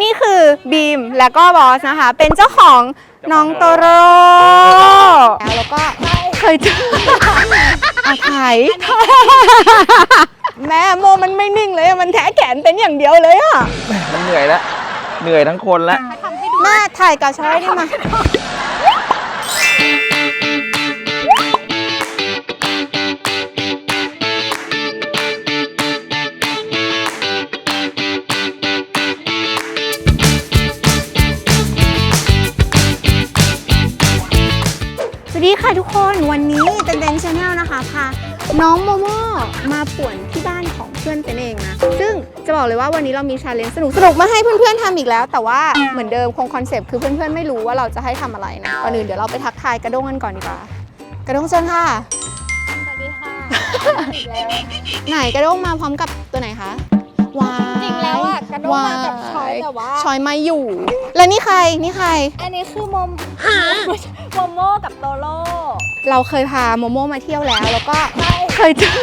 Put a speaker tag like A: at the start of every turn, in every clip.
A: นี่คือบีมและก็บอสนะคะ เป็นเจ้าของน้องโตโรแล้วก็เคยเจออาไทยแม่โมมันไม่นิ่งเลยอะมันแทะแขนเป็นอย่างเดียวเลยอะ
B: มันเหนื่อยแล้วเหนื่อยทั้งคนแล้ว
A: แม่ถ่ายกับช้อยได้ไหมส ค่ะทุกคนวันนี้เต็นเต็นชาแนลนะคะพาน้องโมโมมาป่วนที่บ้านของเพื่อนเป็นเองนะซึ่งจะบอกเลยว่าวันนี้เรามีชาเลนจ์สนุกสนุกๆมาให้เพื่อนๆทำอีกแล้ว แต่ว่าเหมือนเดิมคงคอนเซปต์คือเพื่อนๆไม่รู้ว่าเราจะให้ทำอะไรนะก่อนอื่นเดี๋ยวเราไปทักทายกระด้งกันก่อนดีกว่ากระด้งเชิญค่ะ
C: สวัสดีค่ะอีกแล้ว
A: ไหนกระด้งมาพร้อมกับตัวไหนคะวา ย
C: จริงแล้วอะกระโดดมากับชอยแต่ว่า
A: ชอยไม่อยู่ แล้วนี่ใครนี่ใคร
C: อันนี้คือมอมโมโมกับโตโร่
A: เราเคยพาโมโมมาเที่ยวแล้ว แล้วก็
C: ใช่
A: เคยเจอ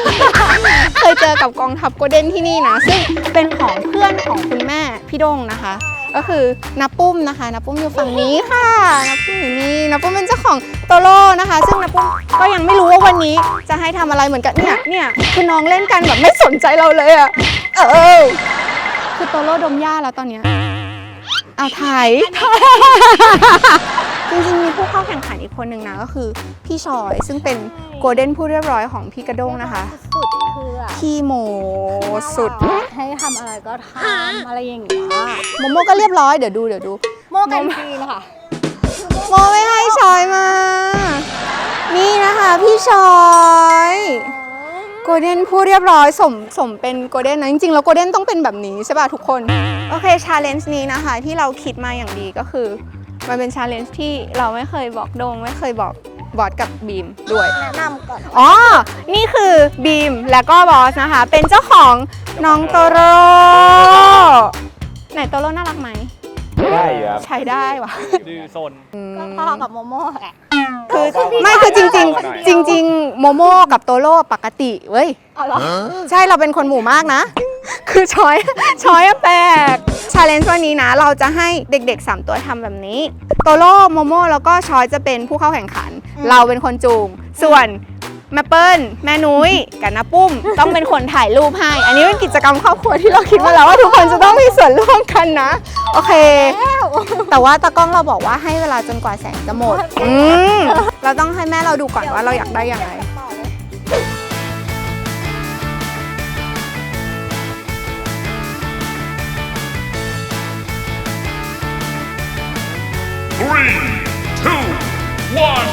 A: เคยเจอกับกองทัพโกลเด้นที่นี่นะ ซึ่งเป็นของเพื่อนของคุณแม่พี่ดงนะคะ ก็คือนาปุ้มนะคะนาปุ้มอยู่ฝั่งนี้ค่ะนาปุ้มอยู่นี่นาปุ้มเป็นเจ้าของโตโร่นะคะ ซึ่งนาปุ้มก็ยังไม่รู้ว่าวันนี้จะให้ทำอะไรเหมือนกันเนี่ยเนี่ยคือน้องเล่นกันแบบไม่สนใจเราเลยอะเออ คือโตโร่ดมหญ้าแล้วตอนเนี้ยเอาถ่ายจริงๆมีผู้เข้าแข่งขันอีกคนหนึ่งนะก็คือพี่ชอยซึ่งเป็นโกลเด้นผู้เรียบร้อยของพี่กระด้งนะคะ
C: สุดคืออะ
A: ขี้โมสุด
C: ให้ทำอะไรก็ทำอะไรอย่างเงี้ย
A: โมโมก็เรียบร้อยเดี๋ยวดูเดี๋ยวดู
C: โมกันฟรีนะคะ
A: โมไม่ให้ชอยมา นี่นะคะพี่ชอย โกลเด้นผู้เรียบร้อยสมสมเป็นโกลเด้นนะจริงๆแล้วโกลเด้นต้องเป็นแบบนี้ใช่ป่ะทุกคน โอเคชาเลนจ์นี้นะคะ ที่เราคิดมาอย่างดีก็คือ มันเป็นชาเลนจ์ที่เราไม่เคยบอกโดงไม่เคยบอกบอสกับบีมด้วย
C: แนะนำก่อน
A: อ๋อ นี่คือบีมและก็บอสนะคะ เป็นเจ้าของน้องโตโรไหนโตโรน่ารักไหม
B: ได้อยู่ครับ
A: ใช้ได้วะ
B: ดื้อซน
C: ก็พอกับโมโมแหละ
A: คือไม่คือจริง ๆ จริง ๆ โมโมกับโตโร่ปกติเว้ย
C: เอาเหรอ
A: ใช่เราเป็นคนหมู่มากนะ คือช้อยช้อยอะแปลกชาเลนจ์วันนี้นะ เราจะให้เด็กๆ 3 ตัวทำแบบนี้ โตโร่โมโมแล้วก็ช้อยจะเป็นผู้เข้าแข่งขัน เราเป็นคนจูง ส่วน แม่เปิ้ลแม่นุ้ยกับน้าปุ้ม ต้องเป็นคนถ่ายรูปให้ อันนี้เป็นกิจกรรมครอบครัวที่เราคิดมาแล้วว่าทุกคนจะต้องมีส่วนร่วมกันนะ โอเค แต่ว่าตากล้องเราบอกว่าให้เวลาจนกว่าแสงจะหมด อืมเราต้องให้แม่เราดูก่อนว่าเราอยากได้
C: อย่า
A: งไร3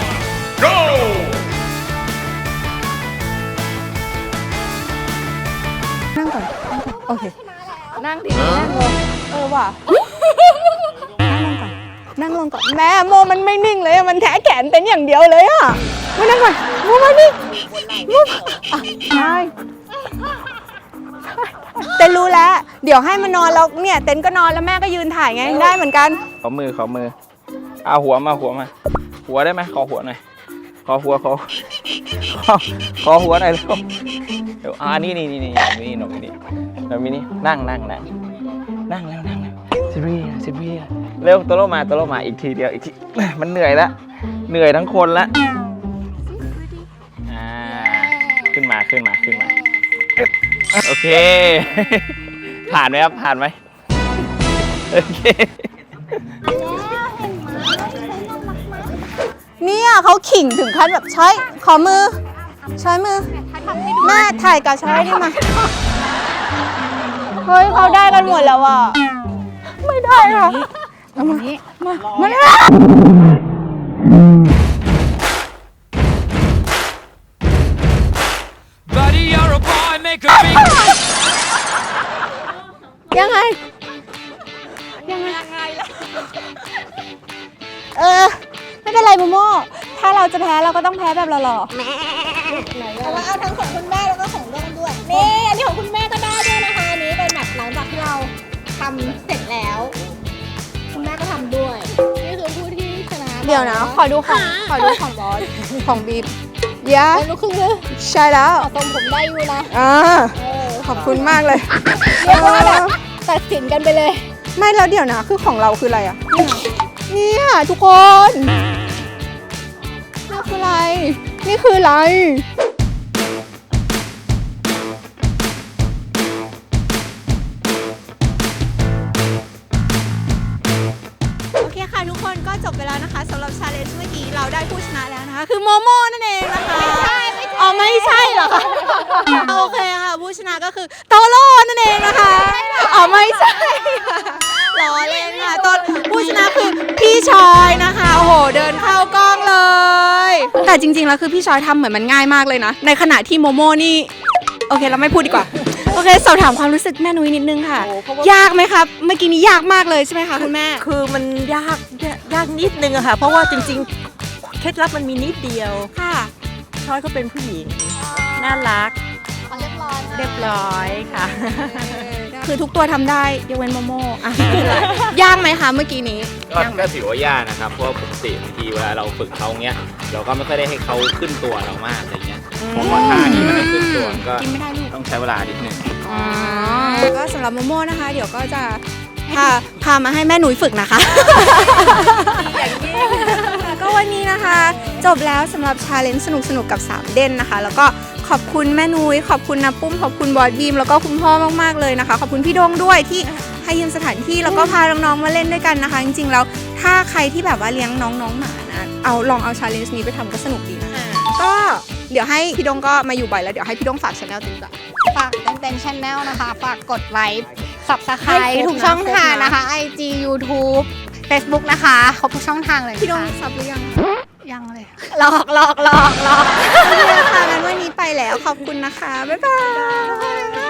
A: 2 1 โอเค นั่งดินั่งลงเออว่ะ นั่งลงก่อน นั่งลงก่อน แม่โมมันไม่นิ่งเลยอะมันแทะแขนเป็นอย่างเดียวเลยอะมานั่งก่อนโมมานี่โมอะใช่เต้นรู้แล้ว เดี๋ยวให้มันนอนแล้วเนี่ยเต้นก็นอนแล้วแม่ก็ยืนถ่ายไงได้เหมือนกัน
B: ขอมือขอมือเอาหัวมาหัวมา หัวได้ไหมขอหัวหน่อยขอหัวขอขอขอหัวหน่อยเร็วเดี๋ยวอ่านี่นี่นี่นี่หนูนี่หนูนี่หนูนี่นั่งนั่งนั่งนั่งแล้วนั่งแล้วสิบวิสิบวิเร็วโตโรมาโตโรมาอีกทีเดียวอีกทีมันเหนื่อยแล้วเหนื่อยทั้งคนแล้วอ่าขึ้นมาขึ้นมาขึ้นมาโอเค ผ่านไหมครับผ่านไหมโอเค
A: เนี่ยเขาขิงถึงขั้นแบบใช้ขอมือ ใช้มือ แม่ถ่ายกับใช้ได้ไหมเฮ้ยเขาได้กันหมดแล้วอะ ไม่ได้อะเอามามามาเลย
D: Buddy, you're a boy, make a big
A: ยังไง ยังไงเออ ไม่เป็นไรโมโมถ้าเราจะแพ้เราก็ต้องแพ้แบบหล่อ
C: เพราะว่าเอาทั้ง น้องด้วยนี่ อันนี้ของคุณแม่ก็ได้ด้วยนะคะ อันนี้เป็นแบบหลังจากที่เราทำเสร็จแล้ว คุณแม่ก็ทำด้วย นี่คือผู้ที่ชนะ
A: ๆเดี๋ยวนะ ขอดูของ ขอดูของบอสของบีบยะ
C: เป็นลูกครึ่งเลย
A: ใช่แล้ว
C: ต่อทรงผมได้อยู่นะ
A: อ่า
C: เออ
A: ขอบคุณมากเลย
C: เรียกว่าแบบตัดสินกันไปเลย
A: ไม่แล้วเดี๋ยวนะ คือของเราคืออะไรอะเนี่ยเนี่ยทุกคนนี่คืออะไร นี่คืออะไร ก็คือโตโร่นั่นเองนะคะอ๋อไม่ใช่ค่ะล้อเล่นค่ะต้นผู้ชนะคือพี่ชอยนะคะโอ้โหเดินเข้ากล้องเลย แต่จริงๆแล้วคือพี่ชอยทำเหมือนมันง่ายมากเลยนะ ในขณะที่โมโมนี่ โอเคเราไม่พูดดีกว่า โอเคสอบถามความรู้สึกแม่นุ้ยนิดนึงค่ะ
E: โอ้เพราะว่า
A: ยากไหมครับเมื่อกี้นี้ยากมากเลยใช่ไหมคะคุณแม่
E: คือมันยากยากยากนิดนึงอะค่ะ เพราะว่าจริงๆ เคล็ดลับมันมีนิดเดียว
A: ค่ะ
E: ช้อยเขาเป็นผู้หญิง น่ารัก
C: เรียบร้อย
E: เรียบร้อยค่ะ
A: คือทุกตัวทำได้ยกเว้นโมโมอะไม่เป็นไรยากไหมคะเมื่อกี้นี้
B: ก็ก็ถือว่ายากนะครับ เพราะว่าปกติบางทีเวลาเราฝึกเขาเงี้ย เราก็ไม่ค่อยได้ให้เขาขึ้นตัวเรามากอะไรเงี้ยเพราะว่าท่านี้มันไม่ขึ้นตัวก็
A: กินไม่ได้ลูก
B: ต้องใช้เวลานิดนึง
A: อ๋อก็สำหรับโมโมนะคะ เดี๋ยวก็จะพาพามาให้แม่หนุ่ยฝึกนะคะ ก็วันนี้นะคะ จบแล้วสำหรับชาเลนจ์สนุกๆ กับ 3 เด่นนะคะ แล้วก็ ขอบคุณแม่นุ้ยขอบคุณนะปุ้มขอบคุณบอดบีมแล้วก็คุณพ่อมากๆเลยนะคะ ขอบคุณพี่ดงด้วยที่ให้ยืมสถานที่แล้วก็พาน้องๆมาเล่นด้วยกันนะคะ จริงๆแล้วถ้าใครที่แบบว่าเลี้ยงน้องๆหมานะเอาลองเอาชาเลนจ์นี้ไปทำก็สนุกดีนะคะ ก็เดี๋ยวให้พี่ดงก็มาอยู่บ่อยแล้วเดี๋ยวให้พี่ดงฝากช anel ติดต่อ
C: ฝากเต็มๆชแนลนะคะ ฝากกดไลค์สับสไคร
A: ให้
C: ต์
A: ครบ
C: ทุกช่อง
A: นะ
C: ทาง
A: ครบนะ
C: นะคะ IG YouTube Facebook นะคะ ครบทุกช่องทางเลย
A: พี่ดง
C: ค่ะ
A: ซับหรือยัง
C: ยังเลยหลอกหลอกหลอกหลอก
A: โอเคค่ะงั้นวันนี้ไปแล้วขอบคุณนะคะ บ๊ายบาย